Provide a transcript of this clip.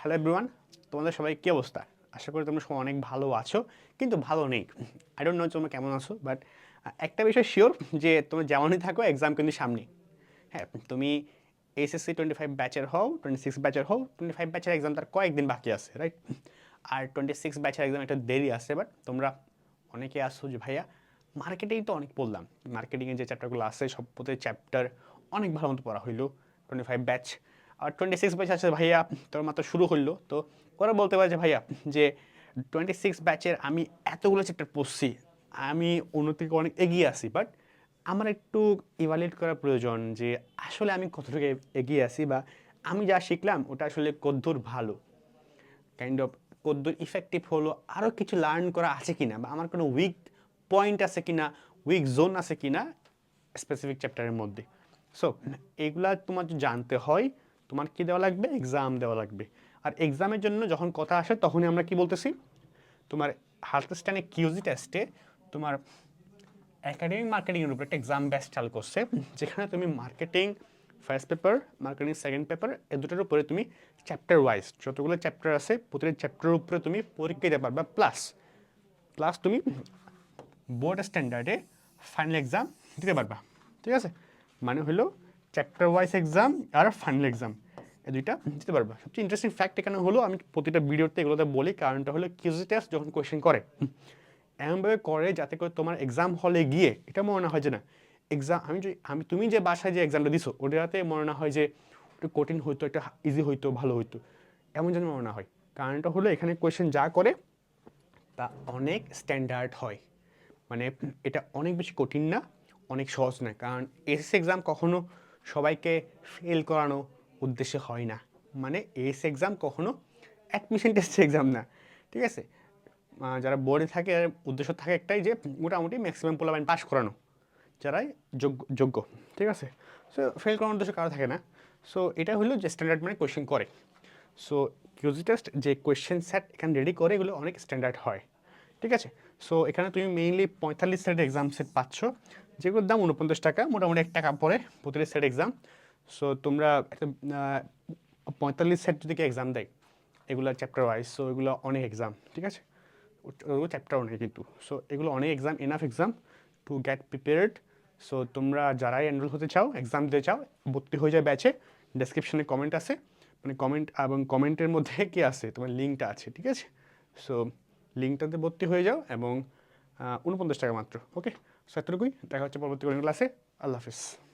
Hello everyone তোমাদের সবাই কী অবস্থা? আশা করি তোমরা সবাই অনেক ভালো আছো, কিন্তু ভালো নেই। আই ডোন্ট নো তোমরা কেমন আছো বাট একটা বিষয় শিওর যে তোমরা যেমনই থাকো এক্সাম কিন্তু সামনে হ্যাঁ তুমি এসএসসি টোয়েন্টি ফাইভ ব্যাচের হও টোয়েন্টি সিক্স ব্যাচের হও টোয়েন্টি ফাইভ ব্যাচের এক্সাম তার কয়েকদিন বাকি আছে রাইট আর টোয়েন্টি সিক্স ব্যাচের এক্সাম একটা দেরি আছে বাট তোমরা অনেকে আসছো যে ভাইয়া মার্কেটেই তো অনেক পড়লাম মার্কেটিংয়ের যে চ্যাপ্টারগুলো আছে, সব প্রতি চ্যাপ্টার অনেক ভালো মতো পড়া হইল। টোয়েন্টি ফাইভ ব্যাচ আর টোয়েন্টি সিক্স ব্যাচ আছে ভাইয়া, তোর মাত্র শুরু হইল। তো ওরা বলতে পারে যে, ভাইয়া, যে টোয়েন্টি সিক্স ব্যাচের আমি এতগুলো চ্যাপ্টার পড়ছি, আমি থেকে অনেক এগিয়ে আছি বাট আমার একটু ইভালুয়েট করা প্রয়োজন যে, আসলে আমি কতটুকু এগিয়ে আছি বা আমি যা শিখলাম, ওটা আসলে কদ্দূর ভালো। কাইন্ড অফ কদ্দূর ইফেক্টিভ হলো আরও কিছু লার্ন করা আছে কি না বা আমার কোনো উইক পয়েন্ট আছে কি না উইক জোন আছে কি না স্পেসিফিক চ্যাপ্টারের মধ্যে। সো এইগুলা তোমার জানতে হয় তোমার কি দেওয়া লাগবে? এক্সাম দেওয়া লাগবে। আর এক্সামের জন্য যখন কথা আসে, তখনই আমরা কি বলতেছি? তোমার হার্টস্টানে কিউজি টেস্টে তোমার একাডেমিক মার্কেটিংয়ের উপর একটা এক্সাম ব্যাচ চালু করছে, যেখানে তুমি marketing first paper marketing second paper এ দুটোর উপরে তুমি চ্যাপ্টার ওয়াইজ যতগুলো চ্যাপ্টার আছে, প্রতিটি চ্যাপ্টারের উপরে তুমি পরীক্ষা দিতে পারবে প্লাস প্লাস তুমি বোর্ড স্ট্যান্ডার্ডে ফাইনাল এক্সাম দিতে পারবা। ঠিক আছে? মানে হলো চ্যাপ্টার ওয়াইজ এক্সাম আর ফাইনাল এক্সাম এই দুইটা দিতে পারবা। সবচেয়ে ইন্টারেস্টিং ফ্যাক্ট এখানে হলো, আমি প্রতিটা ভিডিওতে এগুলোতে বলি, কারণটা হলো কিউজি টেস্ট যখন কোয়েশ্চেন করে, এমনভাবে করে যাতে করে তোমার এক্সাম হলে গিয়ে, এটা মনে হয় যে না এক্সাম আমি যে আমি তুমি যে বাসায় যে এক্সামটা দিছো ওটাতে মনে না হয় যে একটু কঠিন হইতো, একটা ইজি হইতো, ভালো হইতো, এমন যেন মনে হয়। কারণটা হলো এখানে কোয়েশ্চেন যা করে, তা অনেক স্ট্যান্ডার্ড হয়। মানে এটা অনেক বেশি কঠিন না, অনেক সহজ না, কারণ এসএস এক্সাম কখনো সবাইকে ফেল করানো উদ্দেশ্যে হয় না। মানে এস এক্সাম কখনো অ্যাডমিশন টেস্ট এক্সাম না। ঠিক আছে? যারা বোর্ডে থাকে উদ্দেশ্য থাকে একটাই যে মোটামুটি ম্যাক্সিমাম পোলাবাইন পাস করানো, যারাই যোগ্য যোগ্য। ঠিক আছে? সো ফেল করানোর উদ্দেশ্য কারও থাকে না। সো এটা হলো যে স্ট্যান্ডার্ড মানে কোয়েশ্চেন করে। সো কিউজি টেস্ট যে কোয়েশ্চেন সেট এখানে রেডি করে, এগুলো অনেক স্ট্যান্ডার্ড হয়। ঠিক আছে? সো এখানে তুমি মেইনলি পঁয়তাল্লিশ সেট এক্সাম সেট পাচ্ছ। যেগুলোর দাম উনপঞ্চাশ টাকা, মোটামুটি এক টাকা পরে প্রতিটি সেট এক্সাম সো তোমরা পঁয়তাল্লিশ সেট যদি এক্সাম দেয়, এগুলো চ্যাপ্টার ওয়াইজ সো এগুলো অনেক এক্সাম ঠিক আছে? ওগুলো চ্যাপ্টার অনেক কিন্তু। সো এগুলো অনেক exam enough exam to get prepared so তোমরা যারাই এনরোল হতে চাও এক্সাম দিতে চাও, ভর্তি হয়ে যায় ব্যাচে ডেসক্রিপশনে কমেন্ট আছে। মানে কমেন্ট এবং কমেন্টের মধ্যে কি আছে? তোমার লিঙ্কটা আছে, ঠিক আছে? সো লিঙ্কটাতে ভর্তি হয়ে যাও এবং উনপঞ্চাশ টাকা মাত্র। ওকে সো দেখা হচ্ছে পরবর্তী কোনো ক্লাসে আল্লাহ হাফিজ।